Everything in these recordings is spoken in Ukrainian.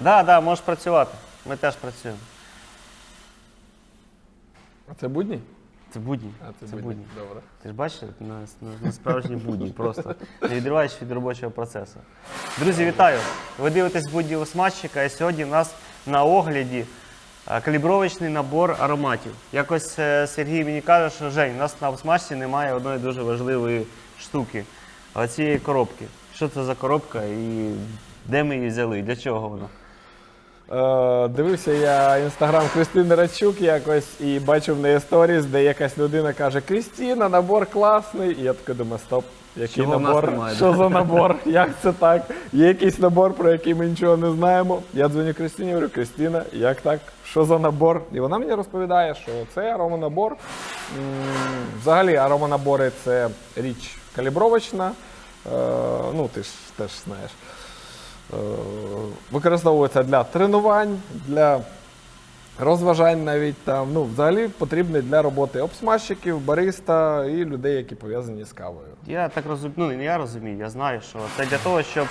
Да, да, можеш працювати. Ми теж працюємо. А це будні? Це будні. А це будні. Добре. Ти ж бачиш, на, на, справжні будні, просто не відриваєш від робочого процесу. Друзі, вітаю! Ви дивитесь будні Осматчика, і сьогодні у нас на огляді е, калібровочний набор ароматів. Якось е, Сергій мені каже, що Жень, у нас на Осматчі немає одної дуже важливої штуки. Оцієї коробки. Що це за коробка і де ми її взяли? Для чого вона? Е, дивився я інстаграм Кристини Радчук якось і бачив в неї сторіс, де якась людина каже: Крістіна, набор класний. І я такий думаю, стоп, який Чого в нас набор? немає, Що за набор? Як це так? Є якийсь набор, про який ми нічого не знаємо. Я дзвоню Кристині, говорю, Кристина, як так? Що за набор? І вона мені розповідає, що це ароманабор. М, Взагалі, ароманабори це річ калібровочна. Е, ну, ти ж теж знаєш. Е, використовується для тренувань, для розважань навіть там. Ну, взагалі потрібний для роботи обсмажчиків, бариста і людей, які пов'язані з кавою. Я так розумію, ну не я розумію, я знаю, що це для того, щоб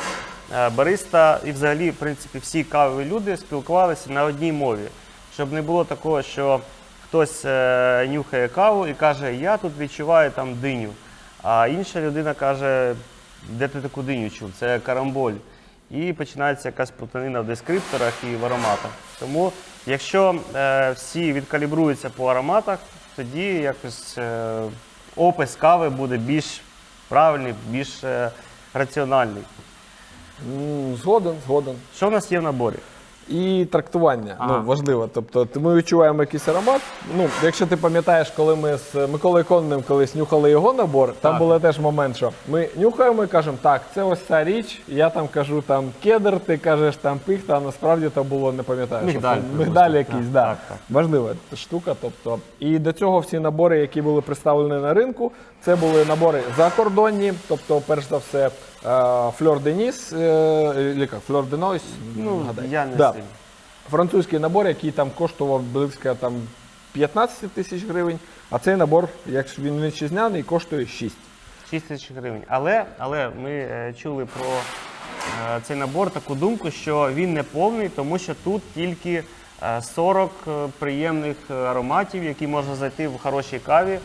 е, бариста і взагалі, в принципі, всі кавові люди спілкувалися на одній мові. Щоб не було такого, що хтось е, нюхає каву і каже, я тут відчуваю там диню. А інша людина каже, де ти таку диню чув? Це карамболь. І починається якась плутанина в дескрипторах і в ароматах. Тому, якщо е, всі відкалібруються по ароматах, тоді якось е, опис кави буде більш правильний, більш е, раціональний. М, Згоден, згоден. Що в нас є в наборі? І трактування Ага. ну, важливо. Тобто ми відчуваємо якийсь аромат. Ну, якщо ти пам'ятаєш, коли ми з Миколою Конним колись нюхали його набор, там Так. був теж момент, що ми нюхаємо і кажемо, так, це ось ця річ. Я там кажу там кедр, ти кажеш там пихта, а насправді то було не пам'ятаю. що Мигдаль, мигдаль якийсь, Так, да. так, так. Важлива штука. Тобто, і до цього всі набори, які були представлені на ринку, це були набори закордонні, тобто, перш за все, Фльор Деніс, Фльор де Нойс, Ну, гадай. я не Да. сильно. Французький набор, який там коштував близько там 15 тисяч гривень, а цей набор, якщо він вітчизняний, коштує 6. 6 тисяч гривень. Але, але ми е, чули про е, цей набор таку думку, що він не повний, тому що тут тільки е, 40 е, приємних е, ароматів, які можна знайти в хорошій каві.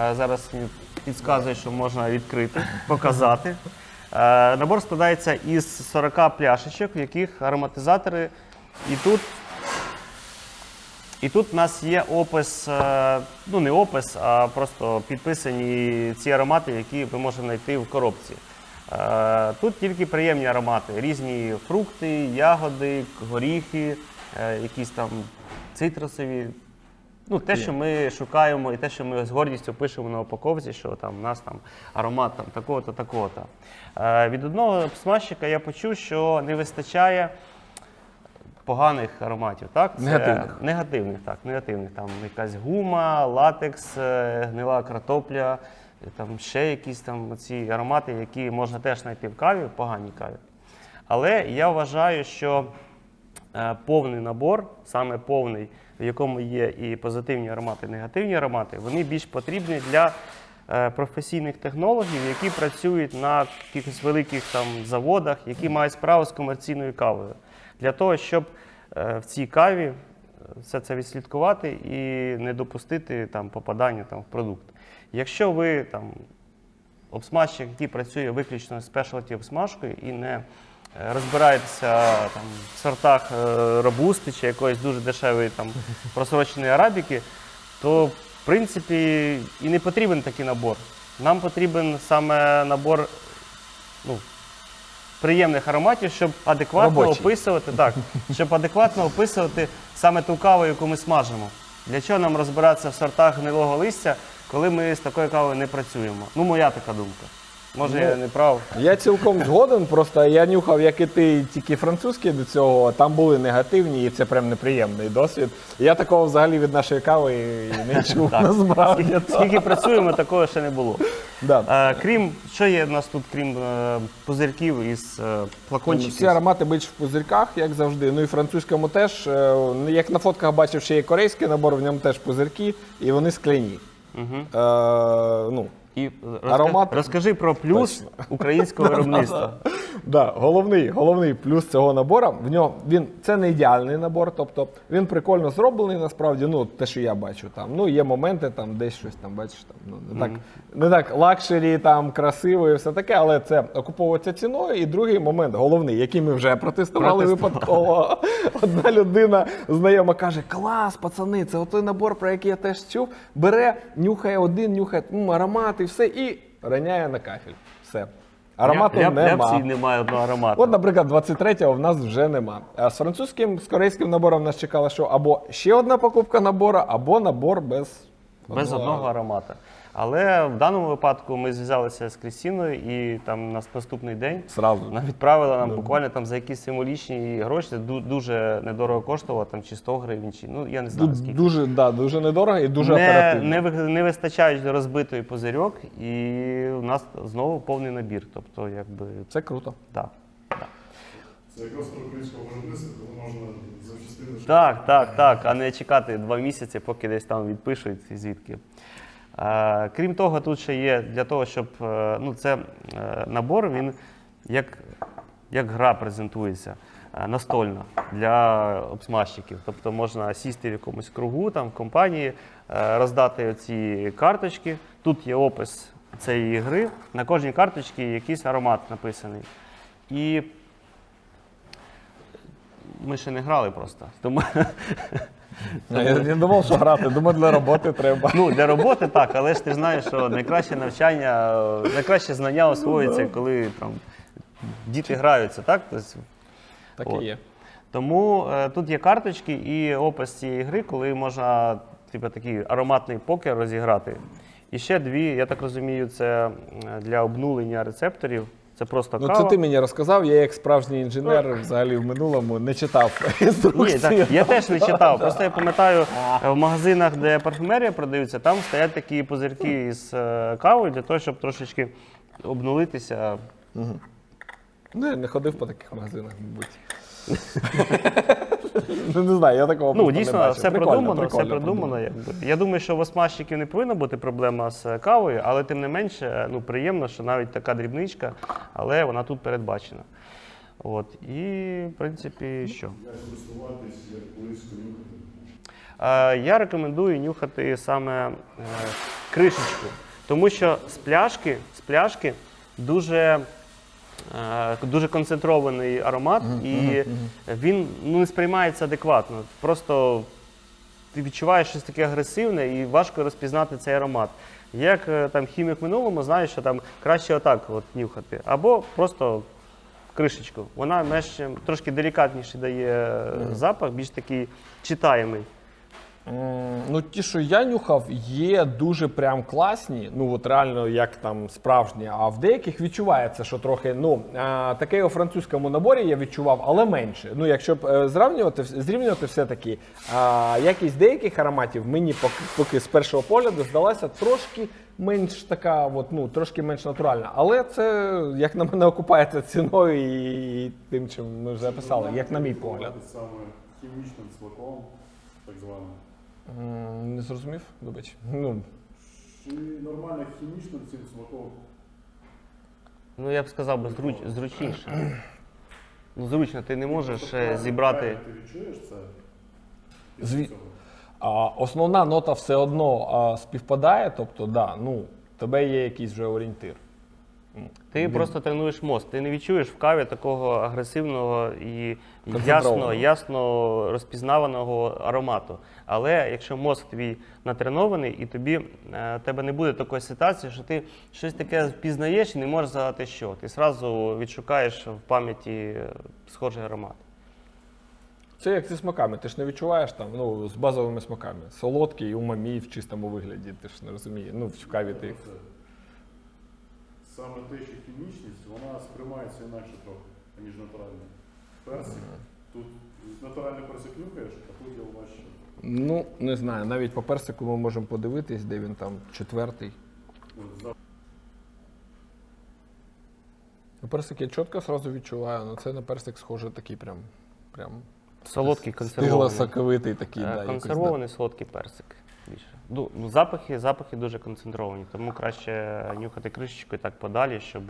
Е, зараз мені підказує, що можна відкрити, показати. Е, Набор складається із 40 пляшечок, в яких ароматизатори. І тут і тут в нас є опис, е, ну не опис, а просто підписані ці аромати, які ви можете знайти в коробці. Е, Тут тільки приємні аромати, різні фрукти, ягоди, горіхи, якісь там цитрусові. Ну, те, що ми шукаємо, і те, що ми з гордістю пишемо на упаковці, що там у нас там аромат там, такого-то, такого-то. Е, Від одного смажчика я почув, що не вистачає поганих ароматів, так? Це Негативних. Негативних, так, негативних. Там якась гума, латекс, е, гнила картопля, е, там ще якісь там ці аромати, які можна теж знайти в каві, в поганій каві. Але я вважаю, що е, повний набор, саме повний, в якому є і позитивні аромати, і негативні аромати, вони більш потрібні для е, професійних технологів, які працюють на якихось великих там заводах, які мають справу з комерційною кавою. Для того, щоб е, в цій каві е, все це відслідкувати і не допустити там попадання там в продукт. Якщо ви там обсмажчик, який працює виключно з спешалті обсмажкою і не розбираєтеся там, в сортах е, робусти чи якоїсь дуже дешевої там, просроченої арабіки, то в принципі і не потрібен такий набор. Нам потрібен саме набор ну, приємних ароматів, щоб адекватно Робочий. описувати, так, щоб адекватно описувати саме ту каву, яку ми смажимо. Для чого нам розбиратися в сортах гнилого листя, коли ми з такою кавою не працюємо? Ну, моя така думка. Може, я не прав. Я цілком згоден, просто я нюхав, як і ти, тільки французькі до цього, а там були негативні, і це прям неприємний досвід. Я такого взагалі від нашої кави і не чув Так. насправді. Скільки, працюємо, такого ще не було. Да. Е, крім, що є в нас тут, крім е, пузирків із е, флакончиків? Всі аромати більш в пузирьках, як завжди. Ну і французькому теж. е, Як на фотках бачив, ще є корейський набор, в ньому теж пузирки, і вони скляні. Е, ну, І розка- Аромат- розкажи про плюс українського виробництва. Да, головний, головний плюс цього набору. В нього він це не ідеальний набор, тобто він прикольно зроблений, насправді, ну те, що я бачу там. Ну, є моменти, там десь щось там, бачиш, там ну не так, не так лакшері, там красиво і все таке, але це окуповується ціною. І другий момент, головний, який ми вже протестували випадково. Одна людина знайома каже: Клас, пацани, це той набор, про який я теж чув. Бере, нюхає один, нюхає м, і все, і раняє на кафель. Все. Аромату Ля- ля- нема. ляпсі немає одного аромату. От, наприклад, 23-го в нас вже нема. А з французьким, з корейським набором нас чекало, що або ще одна покупка набору, або набор без, Без одного аромату. Але в даному випадку ми зв'язалися з Крістіною і там нас наступний день Сразу. вона відправила нам буквально там за якісь символічні гроші. Це ду- дуже недорого коштувало, там чи 100 гривень, чи ну я не знаю скільки. Дуже, да, дуже недорого і дуже не, оперативно. не, ви- не вистачають розбитий позирьок, і у нас знову повний набір. Тобто, якби Це круто. так. Це якраз про українського виробництва, коли можна запчастини. Так, так, так. А не чекати два місяці, поки десь там відпишуть і звідки. Крім того, тут ще є для того, щоб е, ну, це е, набор, він як, як гра презентується. е, Настольна для обсмажчиків. Тобто можна сісти в якомусь кругу, там, в компанії, роздати оці карточки. Тут є опис цієї гри. На кожній карточці якийсь аромат написаний. І ми ще не грали просто. Тому Я, я думав, що грати, думаю, для роботи треба. Ну, для роботи так, але ж ти ж знаєш, що найкраще навчання, е, найкраще знання освоюється, коли там діти граються, так? Тобто, Так От. і є. Тому е, тут є карточки і опис цієї гри, коли можна типу, такий ароматний покер розіграти. І ще дві, я так розумію, це м, для обнулення рецепторів. Це просто Ну, кава. це ти мені розказав, я як справжній інженер взагалі в минулому не читав Ні, так, я теж не читав. Просто я пам'ятаю, е, в магазинах, де парфумерія продаються, там стоять такі пузирки із е, кавою для того, щоб трошечки обнулитися. Ну, я не ходив по таких магазинах, мабуть. Ну, не знаю, я такого Ну, просто не дійсно, бачив. все Прикольно, продумано, все прикольно продумано. Якби. Я думаю, що в осмажчиків не повинна бути проблема з кавою, але тим не менше, ну, приємно, що навіть така дрібничка, але вона тут передбачена. От. І, в принципі, що? Як користуватись, як близько нюхати. Е, Я рекомендую нюхати саме е, кришечку, тому що з пляшки, з пляшки дуже, е, дуже концентрований аромат, і він ну, не сприймається адекватно. Просто ти відчуваєш щось таке агресивне і важко розпізнати цей аромат. Як е, там хімік в минулому знає, що там краще отак от нюхати, або просто кришечку. Вона менш, трошки делікатніший дає е, запах, більш такий читаємий. Ну, ті, що я нюхав, є дуже прям класні. Ну, от реально, як там справжні. А в деяких відчувається, що трохи, ну, таке у французькому наборі я відчував, але менше. Ну, якщо б е, зрівнювати, зрівнювати все-таки, а, якість деяких ароматів мені поки, поки з першого погляду здалася трошки менш така, от, ну, трошки менш натуральна. Але це, як на мене, окупається ціною і, і тим, чим ми вже описали, як на мій погляд. Саме хімічним цваком, так званим. Не зрозумів, вибач. Ну, Чи нормально хімічним цим цваком? Ну, я б сказав би зруч, зручніше. Ну, зручно, ти не можеш е, зібрати. Ти відчуєш це? після Зві- цього? А, основна нота все одно а, співпадає, тобто, да, ну, в тебе є якийсь вже орієнтир. Ти просто тренуєш мозк. Ти не відчуєш в каві такого агресивного і ясно, ясно розпізнаваного аромату. Але якщо мозк твій натренований, і тобі е, тебе не буде такої ситуації, що ти щось таке впізнаєш і не можеш згадати що. Ти одразу відшукаєш в пам'яті е, схожий аромат. Це як зі смаками. Ти ж не відчуваєш там, ну, з базовими смаками. Солодкий, умамі в чистому вигляді, ти ж не розумієш. Ну, в каві ти. Це. Саме те, що хімічність, вона сприймається інакше трохи, ніж натуральний. Персик. Тут натуральний персик нюхаєш, а тут я бачу. Ну, не знаю, навіть по персику ми можемо подивитись, де він там четвертий. От, за- Ну, Персик я чітко зразу відчуваю, але це на персик схоже такий прям. прям Солодкий консервований. Стигло соковитий такий, Е, да, якось, да. Консервований солодкий персик. Більше. Ну, ну, запахи, запахи дуже концентровані, тому краще нюхати кришечкою так подалі, щоб.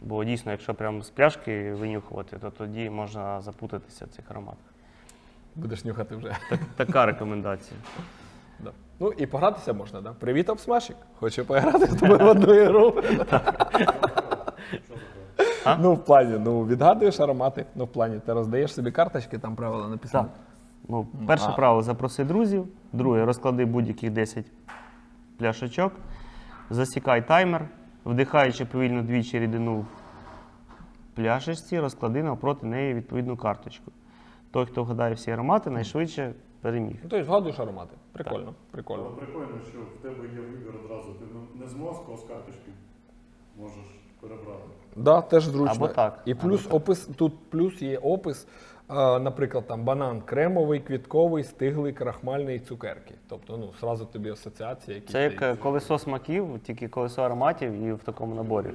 Бо дійсно, якщо прямо з пляшки винюхувати, то тоді можна запутатися в цих ароматах. Будеш нюхати вже. Так, така рекомендація. Да. Ну і погратися можна, да? Привіт, обсмажчик. Хочу пограти з тобою в одну ігру. Ну, в плані, ну відгадуєш аромати. Ну, в плані, ти роздаєш собі карточки, там правила написані. Так. Ну, перше а- правило запроси друзів. Друге, розклади будь-яких 10 пляшечок. Засікай таймер, вдихаючи повільно двічі рідину в пляшечці, розклади навпроти неї відповідну карточку. Той, хто вгадає всі аромати, найшвидше переміг. Ну, тобто вгадуєш аромати. Прикольно, прикольно. Але прикольно, що в тебе є вибір одразу. Ти не- не з мозку, а з карточки можеш перебрати. Да, теж зручно. Або так, І або плюс так. тут плюс є опис, наприклад, там банан кремовий, квітковий, стиглий, крахмальний, цукерки. Тобто, ну, зразу тобі асоціація, які Це як е, колесо смаків, тільки колесо ароматів і в такому наборі.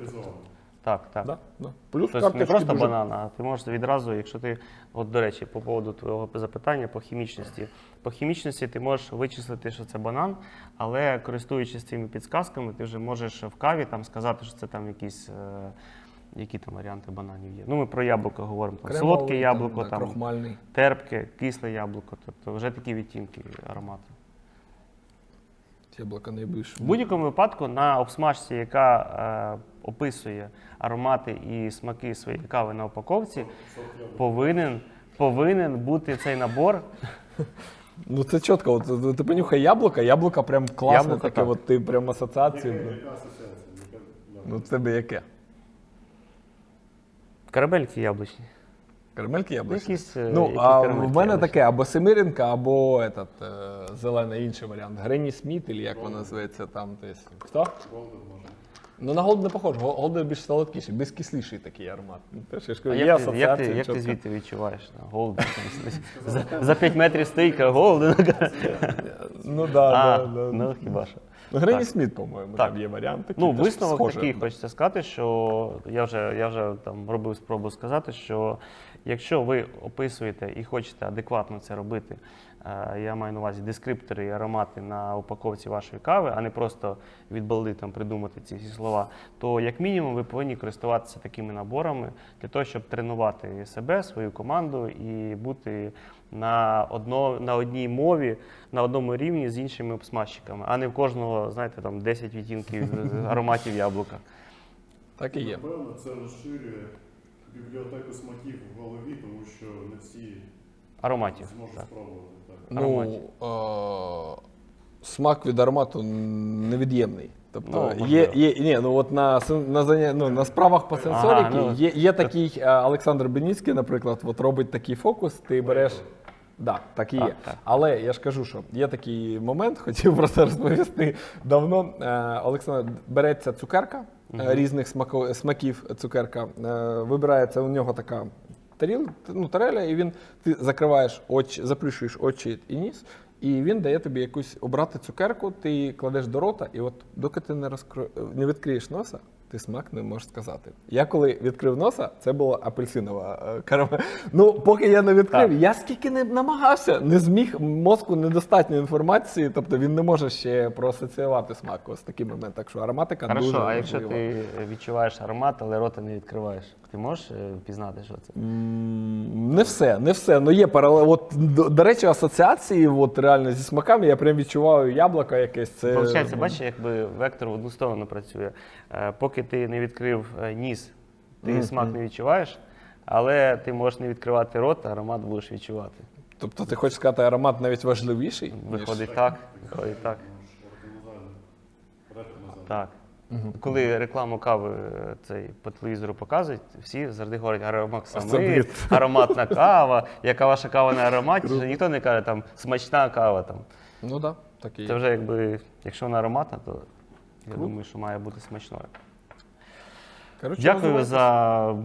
Так, так. Да, да. Плюс Тобто не карточки просто дуже... банан, а ти можеш відразу, якщо ти, от до речі, по поводу твого запитання по хімічності. По хімічності ти можеш вичислити, що це банан, але користуючись цими підсказками, ти вже можеш в каві там сказати, що це там якісь. е, Які там варіанти бананів є? Ну, ми про яблуко говоримо. Там, Кремовий, солодке яблуко, там, крохмальний. терпке, кисле яблуко. Тобто вже такі відтінки аромату. Яблуко найбільше. В будь-якому випадку на обсмажці, яка е, описує аромати і смаки своєї кави на упаковці, повинен, повинен бути цей набор. Ну це чітко. От, ти понюхай яблуко, яблуко прям класне Яблуко, таке, так. от ти прям асоціацію. Ну це тебе яке? Карамельки яблучні. Карамельки яблучні? Якісь, е, Ну, які а в мене яблучні. таке або Семиренка, або этот, е, зелений інший варіант. Гренні Сміт, або як вона називається там. десь. Хто? Голден може. Ну на голд не похож, Гол- голд більш солодкіший, безкисліший такий аромат. Ну, теж я ж кажу, є як, ти, як, ти, як ти звідти відчуваєш? Голден. За, за 5 метрів стійка, голден. Ну да, А, да, да. ну хіба що. Так. Сміт, по-моєму, Так. там є варіант такий. Ну, висновок схожий. такий, хочеться сказати, що я вже, я вже там робив спробу сказати, що якщо ви описуєте і хочете адекватно це робити, я маю на увазі дескриптори і аромати на упаковці вашої кави, а не просто від балди там придумати ці всі слова, то як мінімум ви повинні користуватися такими наборами для того, щоб тренувати себе, свою команду і бути на, одно, на одній мові, на одному рівні з іншими обсмажчиками, а не в кожного, знаєте, там 10 відтінків ароматів яблука. Так і є. Напевно, це розширює бібліотеку смаків в голові, тому що не всі Ароматів. зможуть спробувати. Ну, е- смак від аромату невід'ємний. Тобто Ну, є, є, ні, ну от на, на, заня- ну, на справах по сенсоріки ну. є, є такий е, Олександр Беніцький, наприклад, от робить такий фокус, ти береш. Да, так і є. так. Але я ж кажу, що є такий момент, хотів просто розповісти. Давно е, Олександр береться цукерка е, різних смако- смаків цукерка. Е, вибирається у нього така таріл, ну, тареля, і він ти закриваєш очі, заплющуєш очі і ніс, і він дає тобі якусь обрати цукерку, ти кладеш до рота, і от доки ти не розкро... не відкриєш носа, ти смак не можеш сказати. Я коли відкрив носа, це була апельсинова е, карамель. Ну, поки я не відкрив, Так. я скільки не намагався, не зміг мозку недостатньо інформації, тобто він не може ще проасоціювати смак ось такий момент. Так що ароматика дуже Хорошо, а якщо важлива. ти відчуваєш аромат, але рота не відкриваєш, ти можеш е, впізнати, що це? Не все, не все. Ну є паралел. От до, до речі, асоціації, от реально зі смаками, я прям відчуваю яблуко якесь. Це Получається, бачиш, якби вектор в одну сторону працює. Е, Поки ти не відкрив е, ніс, ти смак не відчуваєш, але ти можеш не відкривати рот, а аромат будеш відчувати. Тобто ти хочеш сказати, аромат навіть важливіший? ніж- Виходить так, виходить так. Так. Коли рекламу кави е, цей по телевізору показують, всі завжди говорять аромат Особливо. ароматна кава, яка ваша кава на ароматі, вже ніхто не каже там смачна кава. Там. Ну да, так і Це вже якби, якщо вона ароматна, то я думаю, що має бути смачною. Коротше, Дякую за,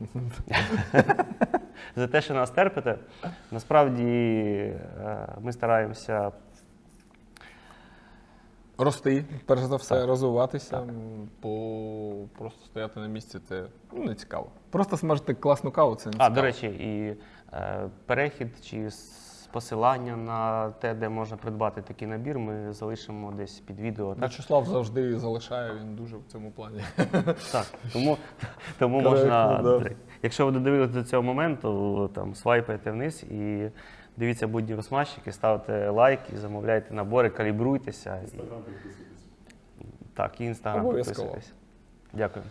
за те, що нас терпите. Насправді е, ми стараємося Рости, перш за все, розвиватися, м, бо просто стояти на місці це ну, не цікаво. Просто смажити класну каву, це не А, до речі, і е, перехід чи посилання на те, де можна придбати такий набір, ми залишимо десь під відео. Так, Вячеслав завжди залишає, він дуже в цьому плані. так тому, тому можна, да. якщо ви додивилися до цього моменту, там свайпайте вниз і дивіться будні розмащики, ставте лайк і замовляйте набори, калібруйтеся. Інстаграм підписуйтесь. так, і інстаграм підписуйтесь. Дякую.